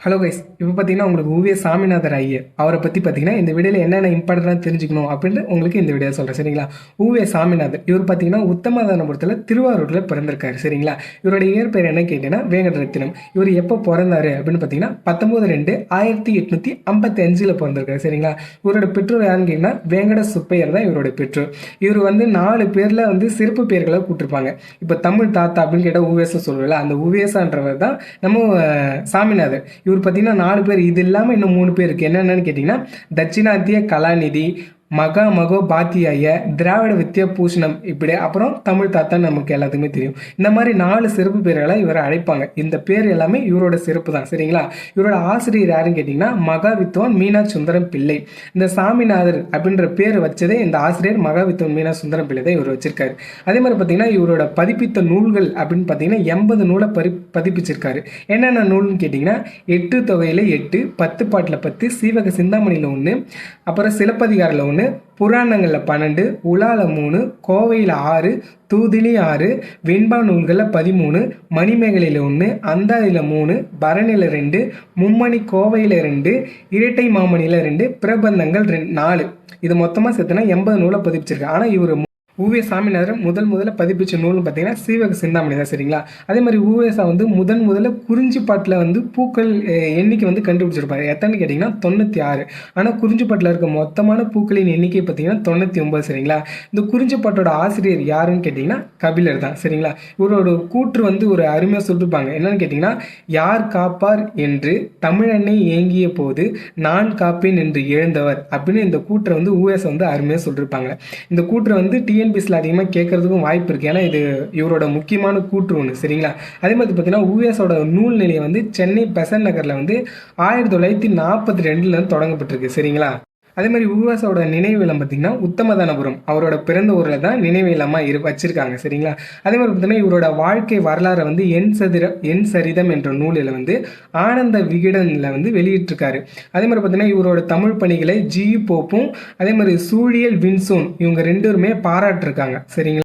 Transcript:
Hello guys இப்போ பார்த்தீங்கன்னா உங்களுக்கு ஓவிய சாமிநாதர் ஐயர் அவரை பற்றி பார்த்தீங்கன்னா இந்த வீடியோவில் என்னென்ன இம்பார்ட்டண்டாக தெரிஞ்சுக்கணும் அப்படின்னு உங்களுக்கு இந்த வீடியோ சொல்கிறேன் சரிங்களா? ஓவிய சாமிநாதர் இவர் பார்த்தீங்கன்னா உத்தமதானபுரத்தில் திருவாரூரில் பிறந்திருக்காரு. சரிங்களா? இவருடைய இயற்பெயர் என்ன கேட்டீங்கன்னா வேங்கடரத்தினம். இவர் எப்போ பிறந்தாரு அப்படின்னு பார்த்தீங்கன்னா பத்தொம்போது ரெண்டு ஆயிரத்தி எட்நூற்றி ஐம்பத்தி அஞ்சில் பிறந்திருக்காரு. சரிங்களா? இவரோட பெற்றோர் யாருன்னு கேட்டிங்கன்னா வேங்கட சுப்பையர் தான் இவரோட பெற்றோர். இவர் வந்து நாலு பேரில் வந்து சிறப்பு பேர்களை கூட்டிருப்பாங்க. இப்போ தமிழ் தாத்தா அப்படின்னு கேட்டால் ஊவேசா சொல்லுவல அந்த ஊவேசான்றவர் தான் நம்ம சாமிநாதர். இவர் பார்த்தீங்கன்னா நாலு பேர். இது இல்லாமல் இன்னும் மூணு பேர் இருக்குது என்னென்னு கேட்டிங்கன்னா தட்சிணாத்திய கலாநிதி மகா மகோ பாத்தியாய திராவிட வித்யா பூஷணம் இப்படி அப்புறம் தமிழ் தாத்தா நமக்கு எல்லாத்துக்குமே தெரியும். இந்த மாதிரி நாலு சிறப்பு பேர்களை இவரை அழைப்பாங்க. இந்த பேர் எல்லாமே இவரோட சிறப்பு தான் சரிங்களா? இவரோட ஆசிரியர் யாருன்னு கேட்டிங்கன்னா மகா வித்வான் மீனா சுந்தரம் பிள்ளை. இந்த சாமிநாதர் அப்படின்ற பேர் வச்சதே இந்த ஆசிரியர் மகா வித்வான் மீனா சுந்தரம் பிள்ளை தான் இவர் வச்சிருக்காரு. அதே மாதிரி பார்த்தீங்கன்னா இவரோட பதிப்பித்த நூல்கள் அப்படின்னு பார்த்தீங்கன்னா எண்பது நூலை பரி பதிப்பிச்சிருக்காரு. என்னென்ன நூல்னு கேட்டிங்கன்னா எட்டு தொகையில் எட்டு பத்து பாட்டில் பத்து சீவக சிந்தாமணியில் ஒன்று அப்புறம் சிலப்பதிகாரில் ஒன்று புராணங்களில் பன்னெண்டு உலால மூணு கோவையில் ஆறு தூதிலி ஆறு வெண்பா நூல்களில் பதிமூணு மணிமேகலையில் ஒன்று அந்தாதியில் மூணு பரணியில் ரெண்டு மும்மணி கோவையில் ரெண்டு இரட்டை மாமணியில் ரெண்டு பிரபந்தங்கள் ரெண்டு நாலு. இது மொத்தமாக சேர்த்துனா எண்பது நூலை பதிப்பிச்சிருக்கு. ஆனால் இவர் ஊவே சாமிநாதர் முதல் முதல்ல பதிப்பிச்ச நூல்னு பார்த்தீங்கன்னா சீவக சிந்தாமணி தான் சரிங்களா? அதே மாதிரி ஊவேசா வந்து முதன் முதல்ல குறிஞ்சிப்பாட்டில் வந்து பூக்கள் எண்ணிக்கை வந்து கண்டுபிடிச்சிருப்பாரு. எத்தனை கேட்டிங்கன்னா தொண்ணூற்றி ஆறு ஆனால் குறிஞ்சிப்பாட்டில் இருக்க மொத்தமான பூக்களின் எண்ணிக்கை பார்த்தீங்கன்னா தொண்ணூற்றி ஒம்பது சரிங்களா? இந்த குறிஞ்சிப்பாட்டோட ஆசிரியர் யாருன்னு கேட்டிங்கன்னா கபிலர் தான் சரிங்களா? இவரோட கூற்று வந்து ஒரு அருமையாக சொல்லிருப்பாங்க. என்னன்னு கேட்டிங்கன்னா யார் காப்பார் என்று தமிழனை ஏங்கிய போது நான் காப்பேன் என்று எழுந்தவர். அப்படின்னு இந்த கூற்றை வந்து ஊவேசா வந்து அருமையாக சொல்லியிருப்பாங்க இந்த கூற்றை வந்து டிஎன் டிஎன்பிஎஸ்ல அதிகமாக கேட்கறதுக்கும் வாய்ப்பு இருக்குது ஏன்னா இது இவரோட முக்கியமான கூற்று ஒன்று சரிங்களா? அதே மாதிரி பார்த்தீங்கன்னா ஊஎஸோட நூல் நிலையம் வந்து சென்னை பெசன் நகரில் வந்து ஆயிரத்தி தொள்ளாயிரத்தி நாற்பத்தி ரெண்டுல இருந்து தொடங்கப்பட்டிருக்கு சரிங்களா? அதே மாதிரி ஊவாசோட நினைவு இல்லம் பார்த்தீங்கன்னா உத்தமதானபுரம். அவரோட பிறந்த ஊரில் தான் நினைவு இல்லமாக இரு வச்சிருக்காங்க சரிங்களா? அதே மாதிரி பார்த்தீங்கன்னா இவரோட வாழ்க்கை வரலாறை வந்து என் சதிர என் சரிதம் என்ற நூலில் வந்து ஆனந்த விகடனில் வந்து வெளியிட்டிருக்காரு. அதே மாதிரி பார்த்தீங்கன்னா இவரோட தமிழ் பணிகளை ஜி. போப்பும் அதே மாதிரி சூழியல் வின்சோன் இவங்க ரெண்டுமே பாராட்டிருக்காங்க சரிங்களா?